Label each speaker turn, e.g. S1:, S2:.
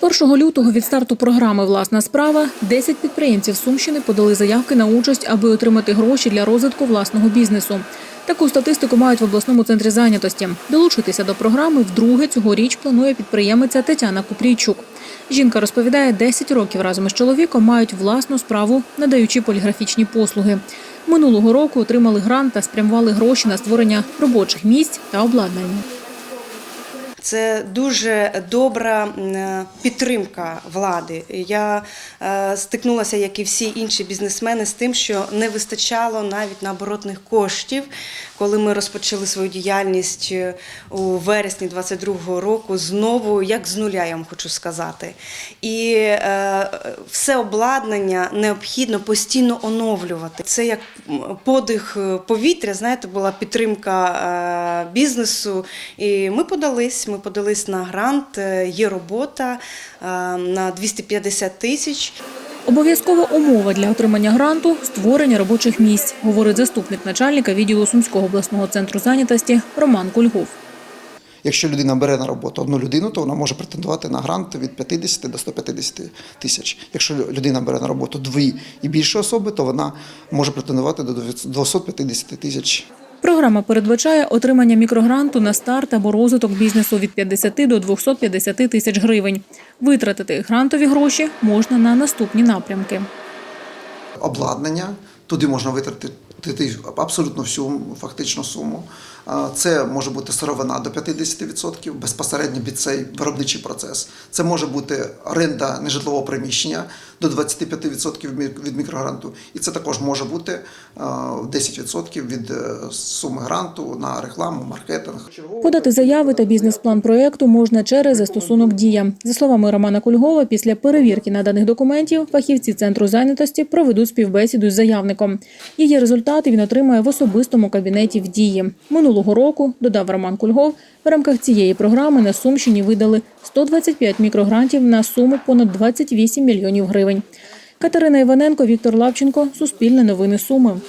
S1: З 1 лютого від старту програми Власна справа 10 підприємців Сумщини подали заявки на участь, аби отримати гроші для розвитку власного бізнесу. Таку статистику мають в обласному центрі зайнятості. Долучитися до програми вдруге цьогоріч планує підприємиця Тетяна Купрійчук. Жінка розповідає, 10 років разом із чоловіком мають власну справу, надаючи поліграфічні послуги. Минулого року отримали грант та спрямували гроші на створення робочих місць та обладнання.
S2: Це дуже добра підтримка влади. Я е, стикнулася, як і всі інші бізнесмени, з тим, що не вистачало навіть на оборотних коштів, коли ми розпочали свою діяльність е, у вересні 22-го року. Знову, як з нуля, я вам хочу сказати. І е, все обладнання необхідно постійно оновлювати. Це як подих повітря, знаєте, була підтримка бізнесу. І ми подались. Ми подались на грант. е, Є робота е, на 250 тисяч.
S1: Обов'язкова умова для отримання гранту створення робочих місць, говорить заступник начальника відділу Сумського обласного центру зайнятості Роман Кульгов.
S3: Якщо людина бере на роботу одну людину, то вона може претендувати на грант від 50 до 150 тисяч. Якщо людина бере на роботу дві і більше особи, то вона може претендувати до 250 тисяч.
S1: Програма передбачає отримання мікрогранту на старт або розвиток бізнесу від 50 до 250 тисяч гривень. Витратити грантові гроші можна на наступні напрямки.
S3: Обладнання, туди можна витратити абсолютно всю фактичну суму. Це може бути сировина до 50% безпосередньо під цей виробничий процес. Це може бути оренда нежитлового приміщення до 25% мі- від мікрогранту. І це також може бути а, 10% від е, суми гранту на рекламу, маркетинг.
S1: Подати заяви та бізнес-план проєкту можна через застосунок «Дія». За словами Романа Кульгова, після перевірки наданих документів фахівці центру зайнятості проведуть співбесіду з заявником. Її результати він отримає в особистому кабінеті в дії. Минулого року, додав Роман Кульгов, в рамках цієї програми на Сумщині видали 125 мікрогрантів на суму понад 28 мільйонів гривень. Катерина Іваненко, Віктор Лавченко, Суспільне новини Суми.